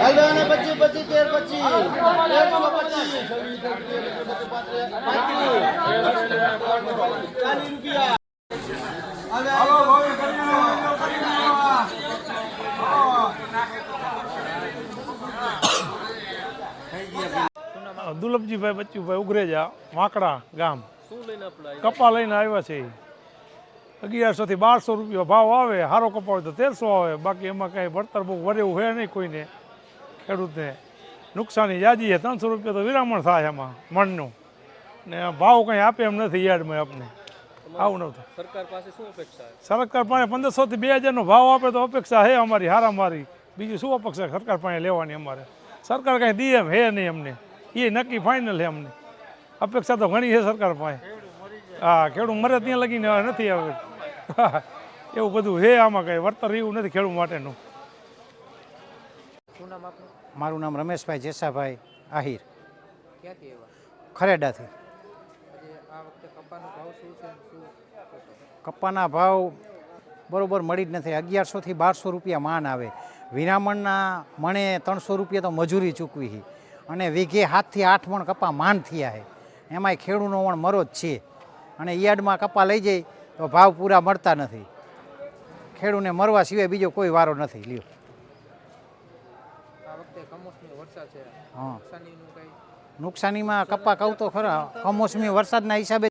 હાલો ને પચીસ પચીસ તેર પચીસ. ચાલીસ રૂપિયા દુલભજીભાઈ બચ્ચુભાઈ ઉગરેજા વાંકડા ગામ. શું લઈને કપા લઈને આવ્યા છે. અગિયારસો થી બારસો રૂપિયા ભાવ આવે સારો કપા હોય તો તેરસો આવે. બાકી એમાં કાંઈ ભણતર બહુ વરેવું હોય નહીં કોઈને. ખેડૂતને નુકસાની યાદી છે. ત્રણસો રૂપિયા તો વિરામણ થાય એમાં મણનું. ને ભાવ કંઈ આપે એમ નથી યાર્ડમાં આપને. આવું ન થાય. સરકાર પાસે શું અપેક્ષા સરકાર પાસે પંદરસોથી બે હજારનો ભાવ આપે તો અપેક્ષા છે અમારી હારામારી. મારી બીજું શું અપેક્ષા સરકાર પાસે લેવાની અમારે. સરકાર કાંઈ દે એમ હે નહીં અમને. એ નક્કી ફાઇનલ છે અમને. અપેક્ષા તો ઘણી છે સરકાર પાસે. હા ખેડૂત મરે ત્યાં લગીને નથી આવે. એવું બધું હે આમાં કંઈ. વર્તર એવું નથી ખેડૂત માટેનું. શું નામ આપનું? મારું નામ રમેશભાઈ જેસાભાઈ આહિર. ક્યાંથી આવ્યા? ખરેડાથી. આ વખતે કપાનો ભાવ શું છે શું કપ્પાના ભાવ બરોબર મળી જ નથી. અગિયારસોથી બારસો રૂપિયા માન આવે. વિરામણના મણે ત્રણસો રૂપિયા તો મજૂરી ચૂકવી છે અને વીઘે હાથથી આઠ મણ કપા માન થયા છે એમાંય ખેડૂનો વણ મરો જ છે. અને યાર્ડમાં કપા લઈ જાય તો ભાવ પૂરા મળતા નથી. ખેડૂને મરવા સિવાય બીજો કોઈ વારો નથી. લ્યો. વખતે કમોસમી વરસાદ છે. હા. નુકસાનીનું કંઈ? નુકસાનીમાં કપા કહું તો ખરા. કમોસમી વરસાદના હિસાબે